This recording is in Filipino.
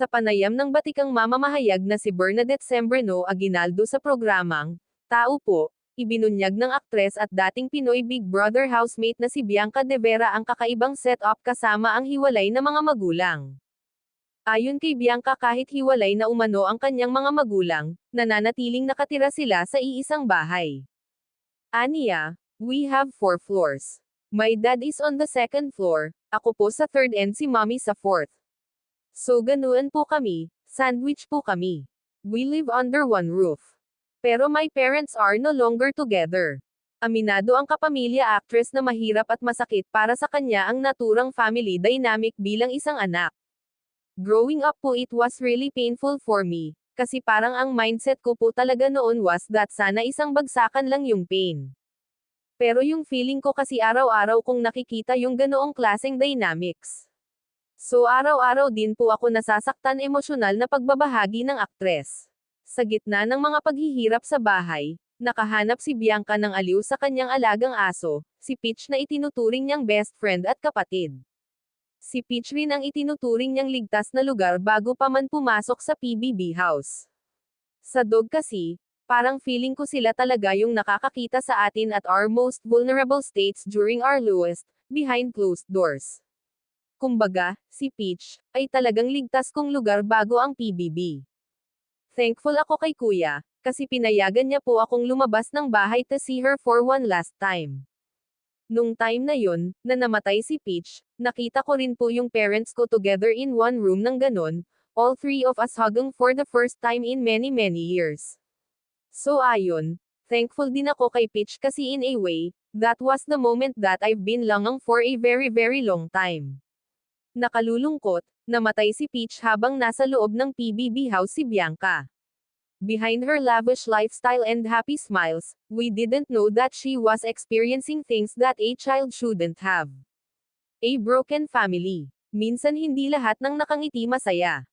Sa panayam ng batikang mamamahayag na si Bernadette Sembreno Aguinaldo sa programang, Tao po, ibinunyag ng aktres at dating Pinoy Big Brother housemate na si Bianca De Vera ang kakaibang setup kasama ang hiwalay na mga magulang. Ayon kay Bianca kahit hiwalay na umano ang kanyang mga magulang, nananatiling nakatira sila sa iisang bahay. Aniya, we have four floors. My dad is on the second floor, ako po sa third and si mommy sa fourth. So ganuan po kami, sandwich po kami. We live under one roof. Pero my parents are no longer together. Aminado ang kapamilya actress na mahirap at masakit para sa kanya ang naturang family dynamic bilang isang anak. Growing up po it was really painful for me, kasi parang ang mindset ko po talaga noon was that sana isang bagsakan lang yung pain. Pero yung feeling ko kasi araw-araw kong nakikita yung ganoong klaseng dynamics. So araw-araw din po ako nasasaktan emosyonal na pagbabahagi ng aktres. Sa gitna ng mga paghihirap sa bahay, nakahanap si Bianca ng aliw sa kanyang alagang aso, si Peach na itinuturing niyang best friend at kapatid. Si Peach rin ang itinuturing niyang ligtas na lugar bago pa man pumasok sa PBB house. Sa dog kasi, parang feeling ko sila talaga yung nakakakita sa atin at our most vulnerable states during our lowest, behind closed doors. Kumbaga, si Peach, ay talagang ligtas kong lugar bago ang PBB. Thankful ako kay kuya, kasi pinayagan niya po akong lumabas ng bahay to see her for one last time. Nung time na yun, na namatay si Peach, nakita ko rin po yung parents ko together in one room ng ganon, all three of us hugging for the first time in many many years. So ayon, thankful din ako kay Peach kasi in a way, that was the moment that I've been longing for a very very long time. Nakalulungkot, namatay si Peach habang nasa loob ng PBB house si Bianca. Behind her lavish lifestyle and happy smiles, we didn't know that she was experiencing things that a child shouldn't have. A broken family. Minsan hindi lahat ng nakangiti masaya.